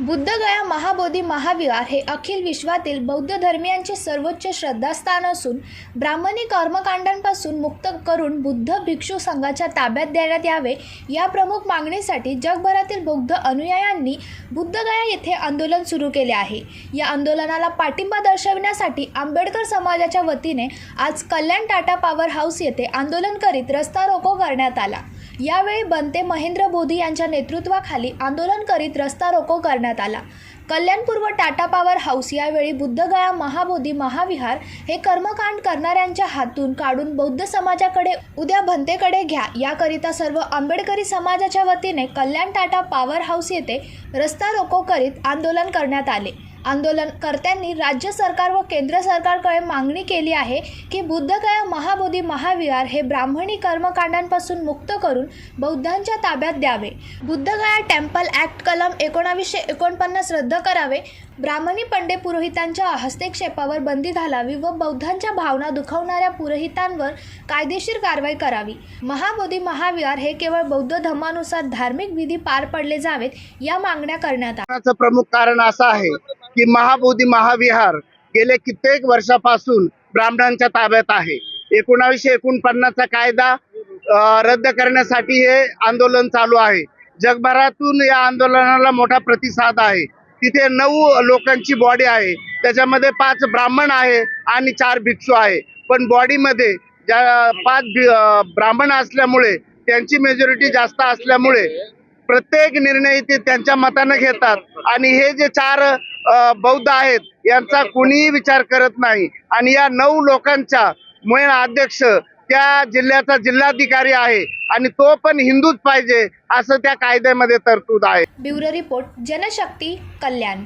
बुद्धगया महाबोधी महाविहार हे अखिल विश्वातील बौद्ध धर्मियांचे सर्वोच्च श्रद्धास्थान असून ब्राह्मणी कर्मकांडांपासून मुक्त करून बुद्ध भिक्षू संघाच्या ताब्यात देण्यात यावे या प्रमुख मागणीसाठी जगभरातील बौद्ध अनुयायांनी बुद्धगया येथे आंदोलन सुरू केले आहे. या आंदोलनाला पाठिंबा दर्शविण्यासाठी आंबेडकर समाजाच्या वतीने आज कल्याण टाटा पॉवर हाऊस येथे आंदोलन करीत रस्ता रोको करण्यात आला. यावेळी बनते महेंद्र बोधी यांच्या नेतृत्वाखाली आंदोलन करीत रस्ता रोको करण्यात आला. कल्याणपूर्व टाटा पॉवर हाऊस यावेळी बुद्धगया महाबोधी महाविहार हे कर्मकांड करणाऱ्यांच्या हातून काढून बौद्ध समाजाकडे उद्या भंतेकडे घ्या. याकरिता सर्व आंबेडकरी समाजाच्या वतीने कल्याण टाटा पॉवर हाऊस येथे रस्ता रोको करीत आंदोलन करण्यात आले. आंदोलनकर्त्यांनी राज्य सरकार व केंद्र सरकारकडे मागणी केली आहे की बुद्धगया महाबोधी महाविहार हे ब्राह्मणी कर्मकांडांपासून मुक्त करून बौद्धांच्या ताब्यात द्यावे. बुद्धगया टेम्पल ॲक्ट कलम एकोणावीसशे एकोणपन्नास रद्द करावे. ब्राह्मणी पंडे पुरोहितांच्या हस्तक्षेपावर बंदी घालावी व बौद्धांच्या भावना दुखवणाऱ्या पुरोहितांवर कायदेशीर कारवाई करावी. महाबोधी महाविहार हे केवळ बौद्ध धर्मानुसार धार्मिक विधी पार पडले जावेत या मागण्या करण्यात आल्या. प्रमुख कारण असं आहे की महाबोधी महाविहार गेले कित्येक वर्षापासून ब्राह्मणांच्या ताब्यात आहे. एकोणावीसशे एकोणपन्नासचा कायदा रद्द करण्यासाठी हे आंदोलन चालू आहे. जगभरातून या आंदोलनाला मोठा प्रतिसाद आहे. तिथे नऊ लोकांची बॉडी आहे. त्याच्यामध्ये पाच ब्राह्मण आहे आणि चार भिक्षू आहे. पण बॉडीमध्ये ज्या पाच भि- ब्राह्मण असल्यामुळे त्यांची मेजॉरिटी जास्त असल्यामुळे प्रत्येक निर्णय ते त्यांच्या मतानं घेतात. आणि हे जे चार बौद्ध आहेत यांचा कुणीही विचार करत नाही. आणि या नऊ लोकांच्या मुळे अध्यक्ष त्या जिल्ह्याचा जिल्हाधिकारी आहे आणि तो पण हिंदूच पाहिजे असं त्या कायद्यामध्ये तरतूद आहे. Bureau report Janshakti Kalyan.